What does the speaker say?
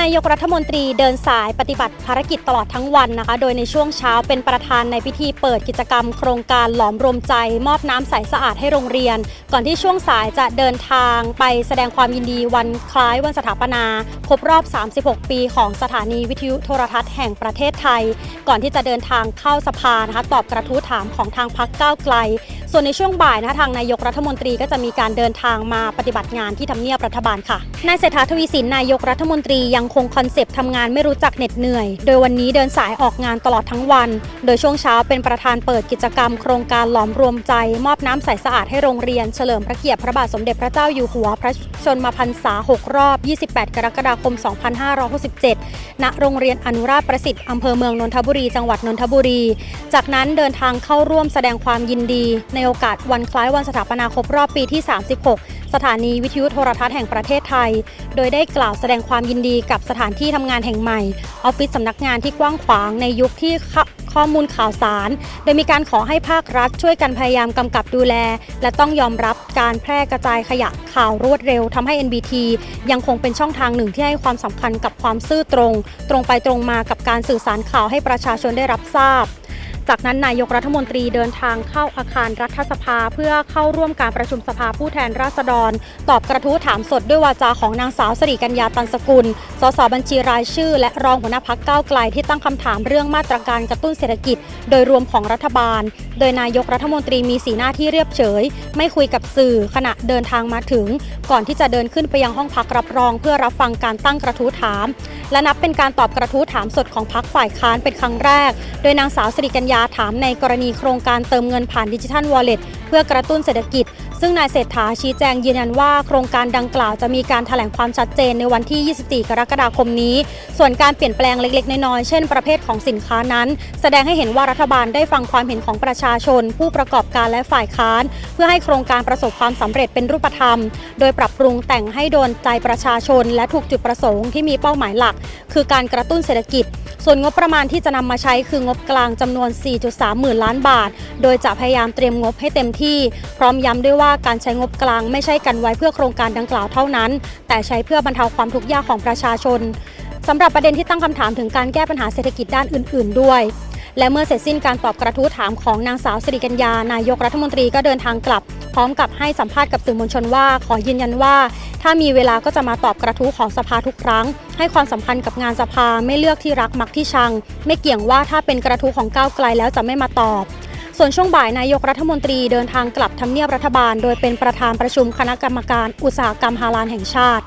นายกรัฐมนตรีเดินสายปฏิบัติภารกิจตลอดทั้งวันนะคะ โดยในช่วงเช้าเป็นประธานในพิธีเปิดกิจกรรมโครงการหลอมรวมใจ มอบน้ำใสสะอาดให้โรงเรียน ก่อนที่ช่วงสายจะเดินทางไปแสดงความยินดีวันคล้ายวันสถาปนา ครบรอบ 36 ปีของสถานีวิทยุโทรทัศน์แห่งประเทศไทย ก่อนที่จะเดินทางเข้าสภานะคะตอบกระทู้ถามของทางพักก้าวไกล ส่วนในช่วงบ่ายนะคะทางนายกรัฐมนตรีก็จะมีการเดินทางมาปฏิบัติงานที่ทำเนียบรัฐบาลค่ะนายเศรษฐาทวีสินนายกรัฐมนตรียังคงคอนเซปต์ทำงานไม่รู้จักเหน็ดเหนื่อย โดยวันนี้เดินสายออกงานตลอดทั้งวัน โดยช่วงเช้าเป็นประธานเปิดกิจกรรม โครงการหลอมรวมใจ มอบน้ำใสสะอาดให้โรงเรียน เฉลิมพระเกียรติพระบาทสมเด็จพระเจ้าอยู่หัว พระชนมพรรษา 6 รอบ 28 กรกฎาคม 2567 ณ โรงเรียนอนุราชประสิทธิ์อำเภอเมืองนนทบุรี จังหวัดนนทบุรี จากนั้นเดินทางเข้าร่วมแสดงความยินดีในโอกาสวันคล้ายวันสถาปนาครบรอบปีที่ 36 สถานีวิทยุโทรทัศน์แห่งประเทศไทย โดยได้กล่าวแสดงความยินดีกับสถานที่ทำงานแห่งใหม่ ออฟฟิศสำนักงานที่กว้างขวางในยุคที่ข้อข้อมูลข่าวสาร โดยมีการขอให้ภาครัฐช่วยกันพยายามกำกับดูแล และต้องยอมรับการแพร่กระจายขยะข่าวรวดเร็วทำให้ NBT ยังคงเป็นช่องทางหนึ่งที่ให้ความสำคัญกับความซื่อตรง ตรงไปตรงมากับการสื่อสารข่าวให้ประชาชนได้รับทราบ จากนั้นนายกรัฐมนตรีเดินทางเข้าอาคารรัฐสภาเพื่อเข้าร่วมการประชุมสภาผู้แทนราษฎร ตอบกระทู้ถามสดด้วยวาจาของนางสาวสริกัญญาตันสกุล สสบัญชีรายชื่อ และรองหัวหน้าพักก้าวไกลที่ตั้งคำถามเรื่องมาตรการกระตุ้นเศรษฐกิจ โดยรวมของรัฐบาล โดยนายกรัฐมนตรีมีสีหน้าที่เรียบเฉย ไม่คุยกับสื่อขณะเดินทางมาถึง ก่อนที่จะเดินขึ้นไปยังห้องพักรับรอง เพื่อรับฟังการตั้งกระทู้ถาม และนับเป็นการตอบกระทู้ถามสดของพักฝ่ายค้านเป็นครั้งแรก โดยนางสาวสริกัญญาถามในกรณีโครงการเติมเงินผ่านดิจิทัลวอลเล็ตเพื่อกระตุ้นเศรษฐกิจ ซึ่งนายเศรษฐาชี้แจงยืนยันว่าโครงการดังกล่าวจะมีการถแถลงความชัดเจนในวันที่ 24 กรกฎาคมนี้ ส่วนการเปลี่ยนแปลงเล็ก ๆ น้อยๆ เช่นประเภทของสินค้านั้น แสดงให้เห็นว่ารัฐบาลได้ฟังความเห็นของประชาชน ผู้ประกอบการและฝ่ายค้าน เพื่อให้โครงการประสบความสำเร็จเป็นรูปธรรม โดยปรับปรุงแต่งให้โดนใจประชาชน และถูกจุดประสงค์ที่มีเป้าหมายหลัก คือการกระตุ้นเศรษฐกิจ ส่วนงบประมาณที่จะนำมาใช้คืองบกลางจำนวน 4.3 หมื่นล้านบาท โดยจะพยายามเตรียมงบให้เต็มที่ พร้อมย้ำด้วยว่าการใช้งบกลางไม่ใช่กันไว้เพื่อโครงการดังกล่าวเท่านั้น แต่ใช้เพื่อบรรเทาความทุกข์ยากของประชาชนสำหรับประเด็นที่ตั้งคำถามถึงการแก้ปัญหาเศรษฐกิจด้านอื่น ๆ ด้วย และเมื่อเสร็จสิ้นการตอบกระทู้ถามของนางสาวสิริกัญญานายกรัฐมนตรีก็เดินทางกลับ พร้อมกับให้สัมภาษณ์กับสื่อมวลชนว่า ขอยืนยันว่า ถ้ามีเวลาก็จะมาตอบกระทู้ของสภาทุกครั้ง ให้ความสำคัญกับงานสภาไม่เลือกที่รักมักที่ชัง ไม่เกี่ยงว่าถ้าเป็นกระทู้ของก้าวไกลแล้วจะไม่มาตอบ ส่วนช่วงบ่ายนายกรัฐมนตรีเดินทางกลับทำเนียบรัฐบาล โดยเป็นประธานประชุมคณะกรรมการอุตสาหกรรมฮาลานแห่งชาติ